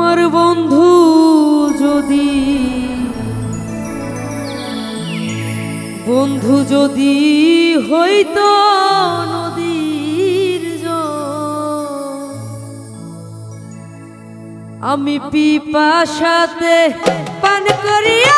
আমার বন্ধু যদি বন্ধু যদি হইত নদীর আমি পিপাসাতে পান করিয়া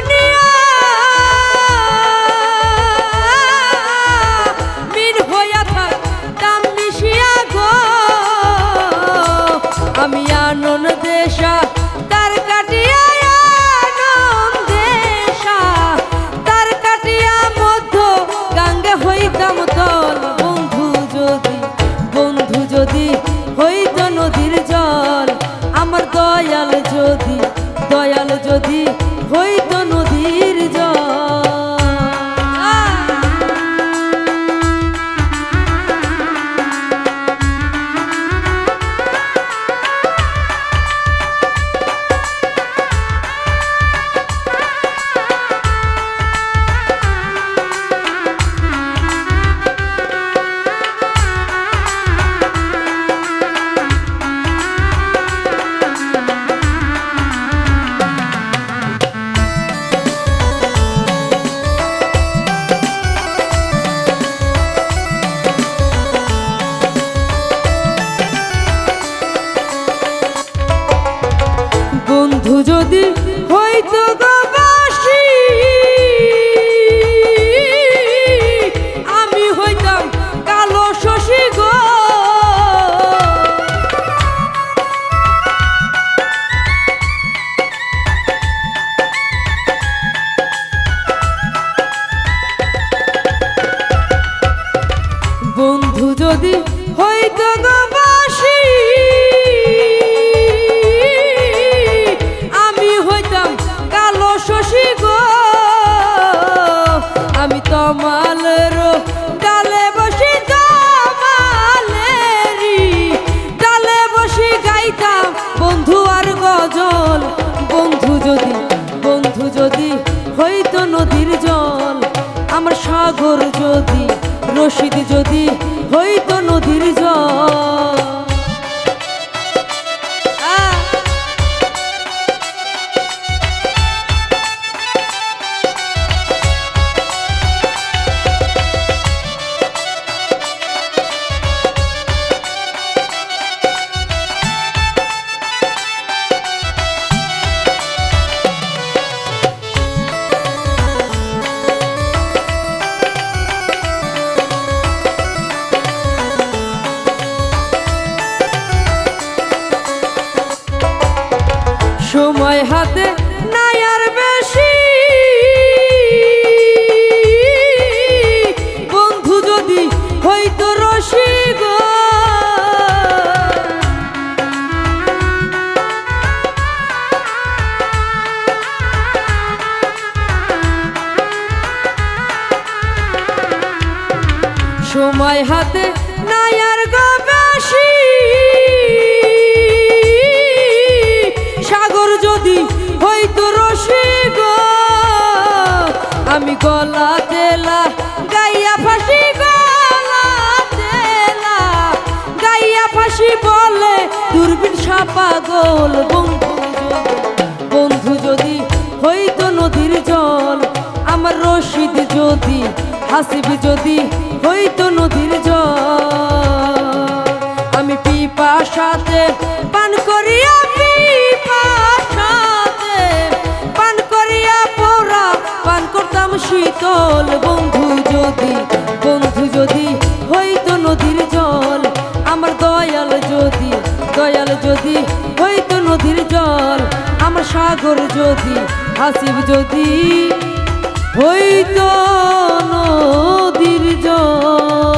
যদি দয়াল যদি হইত বন্ধু যদি কালো গো। আমি তমালের ডালে বসি তমালেরি ডালে বসি গাইতাম। বন্ধু আর গজল, বন্ধু যদি বন্ধু যদি হইতো নদীর জল, আমার সাগর যদি, রশিদ যদি হইতো নদীর জল। হাতে বেশি। বন্ধু যদি হইতো রসি সময় হাতে নাই আর পাগল বন্ধু বন্ধু যদি হইতো নদীর জল, আমার রশিদ যদি, হাসিব যদি হইতো নদীর জল। আমি করিয়া, পিপাসাতে পান করিয়া পান করতাম শীতল বন্ধু যদি সাগর যদি হাসিব যদি হইত নদীর জল।